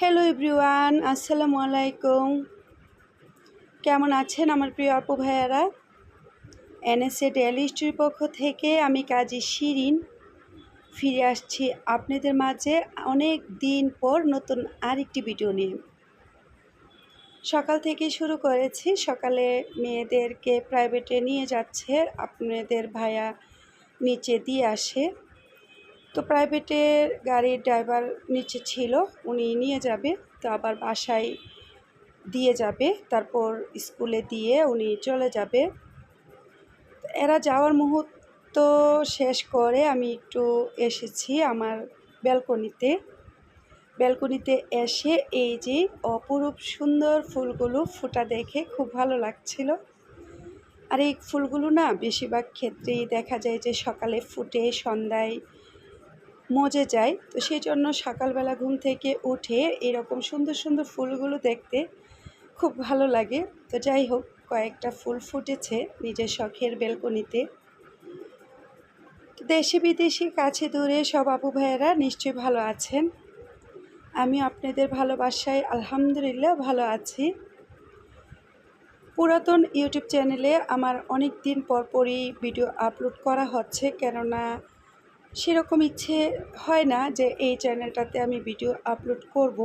Hello everyone আসসালামু আলাইকুম কেমন আছেন আমার প্রিয় আপু ভাইয়ারা? এনএসএ ডেলি স্টোরির পক্ষ থেকে আমি কাজী শিরিন ফিরে আসছি আপনাদের মাঝে অনেক দিন পর নতুন আরেকটি ভিডিও নিয়ে। সকাল থেকে শুরু করেছি। সকালে মেয়েদেরকে প্রাইভেটে নিয়ে যাচ্ছে। আপনাদের ভাইয়া নিচে দিয়ে আসে। তো প্রাইভেটের গাড়ির ড্রাইভার নিচে ছিল, উনি নিয়ে যাবে, তো আবার বাসায় দিয়ে যাবে, তারপর স্কুলে দিয়ে উনি চলে যাবে। এরা যাওয়ার মুহূর্ত শেষ করে আমি একটু এসেছি আমার ব্যালকনিতে ব্যালকনিতে এসে এই যে অপরূপ সুন্দর ফুলগুলো ফুটা দেখে খুব ভালো লাগছিল। আর এই ফুলগুলো না বেশিরভাগ ক্ষেত্রেই দেখা যায় যে সকালে ফুটে, সন্ধ্যায় মজে যায়। তো সেই জন্য সকালবেলা ঘুম থেকে উঠে এরকম সুন্দর সুন্দর ফুলগুলো দেখতে খুব ভালো লাগে। তো যাই হোক, কয়েকটা ফুল ফুটেছে নিজের শখের বেলকনিতে। দেশে বিদেশি কাছে দূরে সব আপু ভাইয়েরা নিশ্চয়ই ভালো আছেন। আমি আপনাদের ভালোবাসায় আলহামদুলিল্লাহ ভালো আছি। পুরাতন ইউটিউব চ্যানেলে আমার অনেক দিন পর পরই ভিডিও আপলোড করা হচ্ছে। কেননা সেরকম ইচ্ছে হয় না যে এই চ্যানেলটাতে আমি ভিডিও আপলোড করব।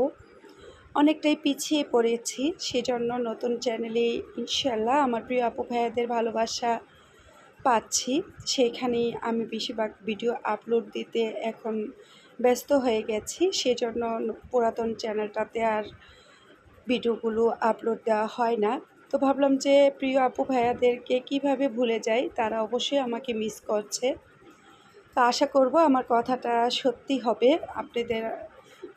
অনেকটাই পিছিয়ে পড়েছি, সেজন্য নতুন চ্যানেলে ইনশাল্লাহ আমার প্রিয় আপু ভাইয়াদের ভালোবাসা পাচ্ছি। সেইখানেই আমি বেশিরভাগ ভিডিও আপলোড দিতে এখন ব্যস্ত হয়ে গেছি, সেজন্য পুরাতন চ্যানেলটাতে আর ভিডিওগুলো আপলোড দেওয়া হয় না। তো ভাবলাম যে প্রিয় আপু ভাইয়াদেরকে কীভাবে ভুলে যাই, তারা অবশ্যই আমাকে মিস করছে। তো আশা করব আমার কথাটা সত্যি হবে। আপনাদের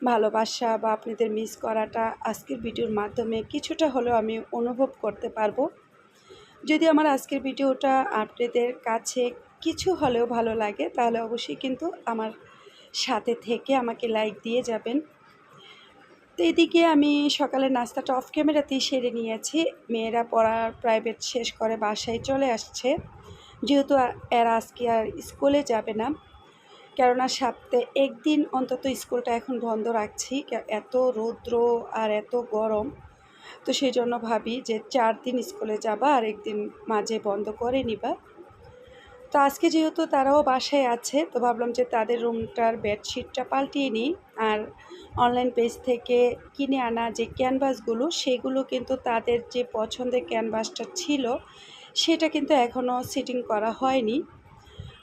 ভালোবাসা বা আপনাদের মিস করাটা আজকের ভিডিওর মাধ্যমে কিছুটা হলেও আমি অনুভব করতে পারব। যদি আমার আজকের ভিডিওটা আপনাদের কাছে কিছু হলেও ভালো লাগে, তাহলে অবশ্যই কিন্তু আমার সাথে থেকে আমাকে লাইক দিয়ে যাবেন। তো এদিকে আমি সকালে নাস্তাটা অফ ক্যামেরাতেই সেরে নিয়েছি। মেয়েরা পড়ার প্রাইভেট শেষ করে বাসায় চলে আসছে। যেহেতু এরা আজকে আর স্কুলে যাবে না, কেননা সপ্তাহে একদিন অন্তত স্কুলটা এখন বন্ধ রাখছি এত রৌদ্র আর এত গরম। তো সেই জন্য ভাবি যে চার দিন স্কুলে যাবা আর একদিন মাঝে বন্ধ করে নিবা। তো আজকে যেহেতু তারাও বাসায় আছে, তো ভাবলাম যে তাদের রুমটার বেডশিটটা পাল্টিয়ে নিই। আর অনলাইন পেজ থেকে কিনে আনা যে ক্যানভাসগুলো, সেগুলো কিন্তু তাদের যে পছন্দের ক্যানভাসটা ছিল সেটা কিন্তু এখনও সিটিং করা হয়নি।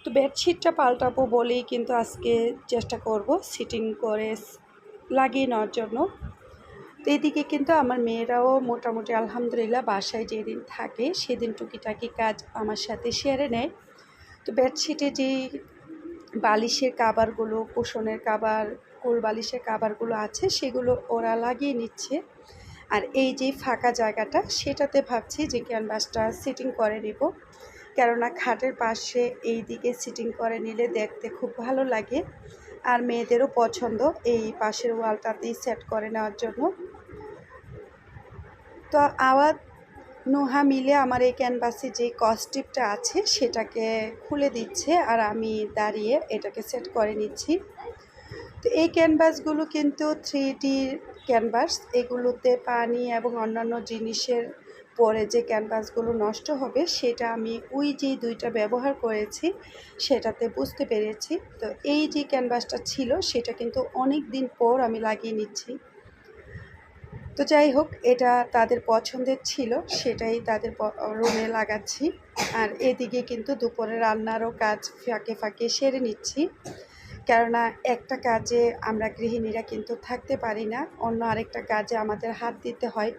তো বেডশিটটা পাল্টাবো বলেই কিন্তু আজকে চেষ্টা করব সিটিং করে লাগিয়ে নেওয়ার জন্য। তো এদিকে কিন্তু আমার মেয়েরাও মোটামুটি আলহামদুলিল্লাহ বাসায় যেদিন থাকে সেদিন টুকিটাকি কাজ আমার সাথে সেরে নেয়। তো বেডশিটে যে বালিশের কাবারগুলো, কুশনের কাবার কোল বালিশের কাবারগুলো আছে সেগুলো ওরা লাগিয়ে নিচ্ছে। আর এই যে ফাঁকা জায়গাটা, সেটাতে ভাবছি যে ক্যানভাসটা সিটিং করে নেব। কেননা খাটের পাশে এই দিকে সিটিং করে নিলে দেখতে খুব ভালো লাগে। আর মেয়েদেরও পছন্দ এই পাশের ওয়ালটাতেই সেট করে নেওয়ার জন্য। তো আওয়াজ নোহা মিলে আমার এই ক্যানভাসে যে কস্টিপটা আছে, সেটাকে খুলে দিচ্ছে আর আমি দাঁড়িয়ে এটাকে সেট করে নিচ্ছি। তো এই ক্যানভাসগুলো কিন্তু থ্রি ডি ক্যানভাস, এগুলোতে পানি এবং অন্যান্য জিনিসের পরে যে ক্যানভাসগুলো নষ্ট হবে, সেটা আমি ওই যে দুইটা ব্যবহার করেছি, সেটাতে বুঝতে পেরেছি। তো এই যে ক্যানভাসটা ছিল, সেটা কিন্তু অনেক দিন পর আমি লাগিয়ে নিচ্ছি। তো যাই হোক, এটা তাদের পছন্দের ছিল, সেটাই তাদের রুমে লাগাচ্ছি। আর এদিকে কিন্তু দুপুরে রান্নারও কাজ ফাঁকে ফাঁকে সেরে নিচ্ছি। কেননা একটা কাজে আমরা গৃহিণীরা কিন্তু থাকতে পারি না, অন্য আরেকটা কাজে আমাদের হাত দিতে হয়।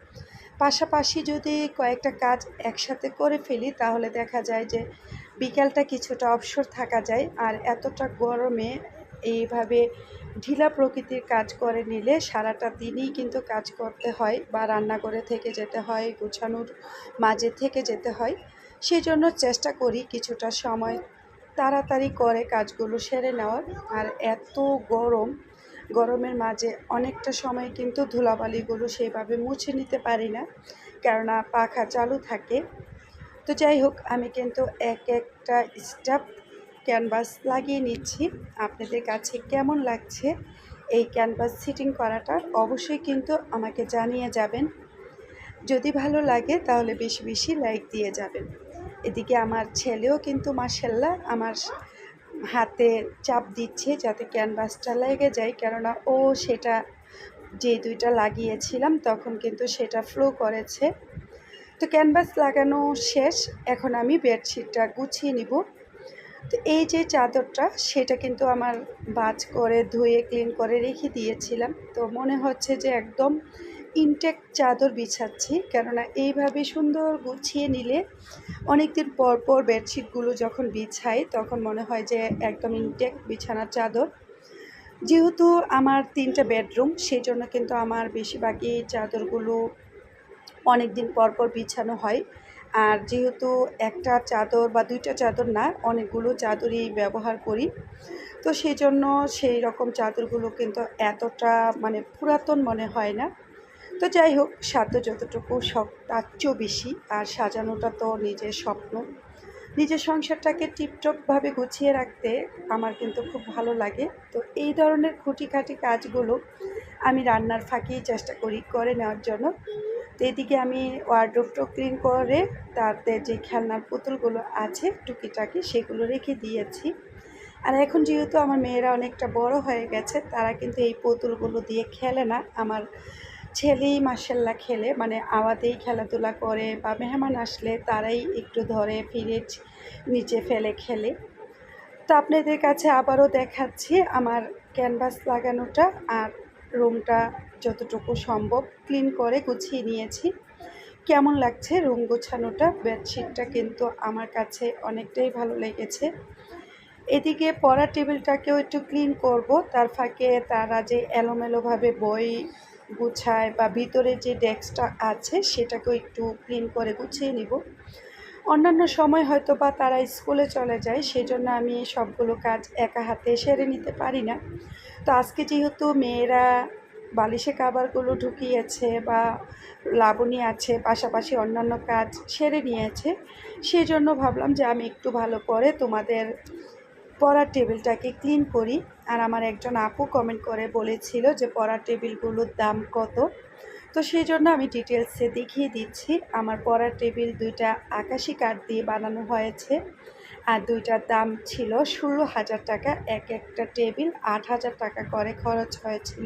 পাশাপাশি যদি কয়েকটা কাজ একসাথে করে ফেলি, তাহলে দেখা যায় যে বিকালটা কিছুটা অবসর থাকা যায়, আর এতটা গরমে এইভাবে ঢিলা প্রকৃতির কাজ করে নিলে সারাটা দিনই কিন্তু কাজ করতে হয় বা রান্নাঘরে থেকে যেতে হয়, গুছানোর মাঝে থেকে যেতে হয়। সেই জন্য চেষ্টা করি কিছুটা সময় তাড়াতাড়ি করে কাজগুলো সেরে নেওয়ার। আর এত গরম, গরমের মাঝে অনেকটা সময় কিন্তু ধুলাবালিগুলো সেইভাবে মুছে নিতে পারি না, কেননা পাখা চালু থাকে। তো যাই হোক, আমি কিন্তু এক একটা স্টাফ ক্যানভাস লাগিয়ে নিচ্ছি। আপনাদের কাছে কেমন লাগছে এই ক্যানভাস সিটিং করাটা অবশ্যই কিন্তু আমাকে জানিয়ে যাবেন। যদি ভালো লাগে তাহলে বেশি বেশি লাইক দিয়ে যাবেন। এদিকে আমার ছেলেও কিন্তু মার্শাল্লাহ আমার হাতে চাপ দিচ্ছে যাতে ক্যানভাসটা লেগে যায়। কেননা ও সেটা যে দুইটা লাগিয়েছিলাম তখন কিন্তু সেটা ফ্লো করেছে। তো ক্যানভাস লাগানো শেষ, এখন আমি বেডশিটটা গুছিয়ে নিব। তো এই যে চাদরটা, সেটা কিন্তু আমার বাজ করে ধুয়ে ক্লিন করে রেখে দিয়েছিলাম। তো মনে হচ্ছে যে একদম ইনটেক চাদর বিছাচ্ছি। কেননা এইভাবে সুন্দর গুছিয়ে নিলে অনেক দিন পর পর বেডশিটগুলো যখন বিছাই, তখন মনে হয় যে একদম ইনটেক বিছানার চাদর। যেহেতু আমার তিনটা বেডরুম সেই জন্য কিন্তু আমার বেশিরভাগই চাদরগুলো অনেক দিন পর পর বিছানো হয়। আর যেহেতু একটা চাদর বা দুইটা চাদর না, অনেকগুলো চাদরই ব্যবহার করি। তো সেই জন্য সেই রকম চাদরগুলো কিন্তু এতটা মানে পুরাতন মনে হয় না। তো যাই হোক, সাধ্য যতটুকু সব তার চেয়েও বেশি আর সাজানোটা তো নিজের স্বপ্ন। নিজের সংসারটাকে টিপটপভাবে গুছিয়ে রাখতে আমার কিন্তু খুব ভালো লাগে। তো এই ধরনের খুঁটিখাটি কাজগুলো আমি রান্নার ফাঁকেই চেষ্টা করি করে নেওয়ার জন্য। তো এদিকে আমি ওয়ার্ড্রোপটা ক্লিন করে তাতে যে খেলনার পুতুলগুলো আছে, টুকিটাকি, সেগুলো রেখে দিয়েছি। আর এখন যেহেতু আমার মেয়েরা অনেকটা বড় হয়ে গেছে, তারা কিন্তু এই পুতুলগুলো দিয়ে খেলে না। আমার ছেলেই মার্শাল্লাহ খেলে মানে আওয়াতেই খেলাধুলা করে বা মেহমান আসলে তারাই একটু ধরে ফিরে নিচে ফেলে খেলে। তো আপনাদের কাছে আবারও দেখাচ্ছি আমার ক্যানভাস লাগানোটা আর রুমটা যতটুকু সম্ভব ক্লিন করে গুছিয়ে নিয়েছি। কেমন লাগছে রুম গোছানোটা? বেডশিটটা কিন্তু আমার কাছে অনেকটাই ভালো লেগেছে। এদিকে পড়ার টেবিলটাকেও একটু ক্লিন করব, তার ফাঁকে তারা যে এলোমেলোভাবে বই গুছায় বা ভিতরে যে ডেস্কটা আছে সেটাকেও একটু ক্লিন করে গুছিয়ে নিব। অন্যান্য সময় হয়তো বা তারা স্কুলে চলে যায়, সেজন্য আমি সবগুলো কাজ একা হাতে সেরে নিতে পারি না। তো আজকে যেহেতু মেয়েরা বালিশে কাবারগুলো ঢুকিয়েছে বা লাবণী আছে, পাশাপাশি অন্যান্য কাজ সেরে নিয়েছে সেই জন্য ভাবলাম যে আমি একটু ভালো করে তোমাদের পড়ার টেবিলটাকে ক্লিন করি আর আমার একজন আপু কমেন্ট করে বলেছিল যে পড়ার টেবিলগুলোর দাম কত। তো সেই জন্য আমি ডিটেলসে দেখিয়ে দিচ্ছি। আমার পড়ার টেবিল দুইটা আকাশি কাঠ দিয়ে বানানো হয়েছে আর দুইটার দাম ছিল ষোলো হাজার টাকা। এক একটা টেবিল আট হাজার টাকা করে খরচ হয়েছিল।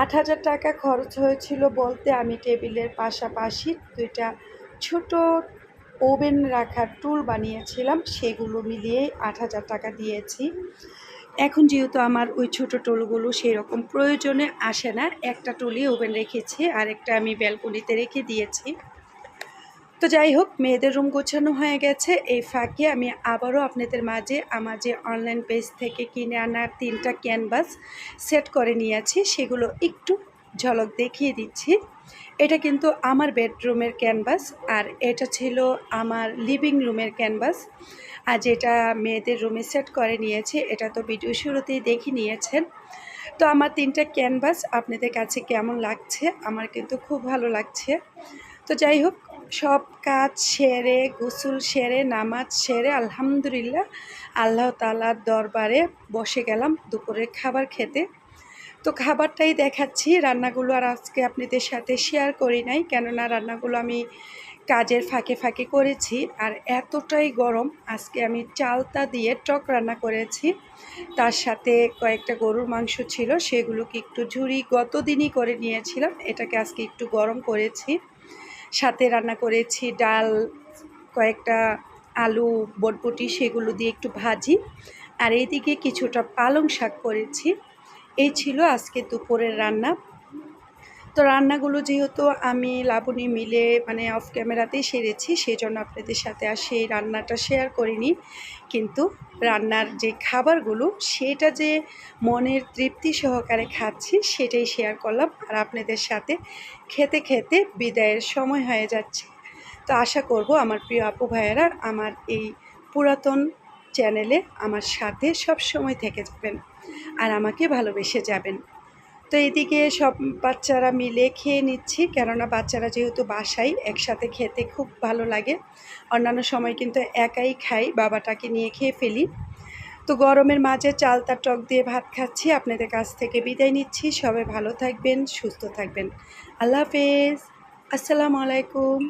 আট হাজার টাকা খরচ হয়েছিল বলতে আমি টেবিলের পাশাপাশি দুইটা ছোট ওভেন রাখার টুল বানিয়েছিলাম, সেগুলো মিলিয়ে আট হাজার টাকা দিয়েছি। এখন যেহেতু আমার ওই ছোটো টুলগুলো সেই রকম প্রয়োজনে আসে না, একটা টুলই ওভেন রেখেছি আর একটা আমি ব্যালকনিতে রেখে দিয়েছি। তো যাই হোক, মেয়েদের রুম গোছানো হয়ে গেছে। এই ফাঁকে আমি আবারও আপনাদের মাঝে আমার যে অনলাইন পেজ থেকে কিনে আনার তিনটা ক্যানভাস সেট করে নিয়েছি, সেগুলো একটু ঝলক দেখিয়ে দিচ্ছি। এটা কিন্তু আমার বেডরুমের ক্যানভাস আর এটা ছিল আমার লিভিং রুমের ক্যানভাস। আর যেটা মেয়েদের রুমে সেট করে নিয়েছে, এটা তো ভিডিও শুরুতেই দেখে নিয়েছেন। তো আমার তিনটা ক্যানভাস আপনাদের কাছে কেমন লাগছে? আমার কিন্তু খুব ভালো লাগছে। তো যাই হোক, সব কাজ সেরে, গোসল সেরে, নামাজ সেরে, আলহামদুলিল্লাহ, আল্লাহ তালার দরবারে বসে গেলাম দুপুরের খাবার খেতে। তো খাবারটাই দেখাচ্ছি, রান্নাগুলো আর আজকে আপনাদের সাথে শেয়ার করি নাই, কেননা রান্নাগুলো আমি কাজের ফাঁকে ফাঁকে করেছি আর এতটাই গরম, আজকে আমি চালতা দিয়ে টক রান্না করেছি। তার সাথে কয়েকটা গরুর মাংস ছিল, সেগুলোকে একটু ঝুড়ি গত দিনই করে নিয়েছিলাম, এটাকে আজকে একটু গরম করেছি। সাথে রান্না করেছি ডাল, কয়েকটা আলু, বটবটি, সেগুলো দিয়ে একটু ভাজি। আর এইদিকে কিছুটা পালং শাক করেছি। এই ছিল আজকে দুপুরের রান্না। তো রান্নাগুলো যেহেতু আমি লাবণী মিলে মানে অফ ক্যামেরাতেই সেরেছি সেই জন্য আপনাদের সাথে আর সেই রান্নাটা শেয়ার করিনি। কিন্তু রান্নার যে খাবারগুলো, সেটা যে মনের তৃপ্তি সহকারে খাচ্ছি, সেটাই শেয়ার করলাম। আর আপনাদের সাথে খেতে খেতে বিদায়ের সময় হয়ে যাচ্ছে। তো আশা করব আমার প্রিয় আপু ভাইয়েরা, আমার এই পুরাতন চ্যানেলে আমার সাথে সব সময় থেকে যাবেন আর আমাকে ভালোবেসে যাবেন। তো এদিকে সব বাচ্চারা মিলে খেয়ে নিচ্ছি, কেননা বাচ্চারা যেহেতু বাসায় একসাথে খেতে খুব ভালো লাগে। অন্যান্য সময় কিন্তু একাই খাই, বাবাটাকে নিয়ে খেয়ে ফেলি। তো গরমের মাঝে চালতা টক দিয়ে ভাত খাচ্ছি। আপনাদের কাছ থেকে বিদায় নিচ্ছি। সবাই ভালো থাকবেন, সুস্থ থাকবেন। আল্লাহ হাফেজ। আসসালামু আলাইকুম।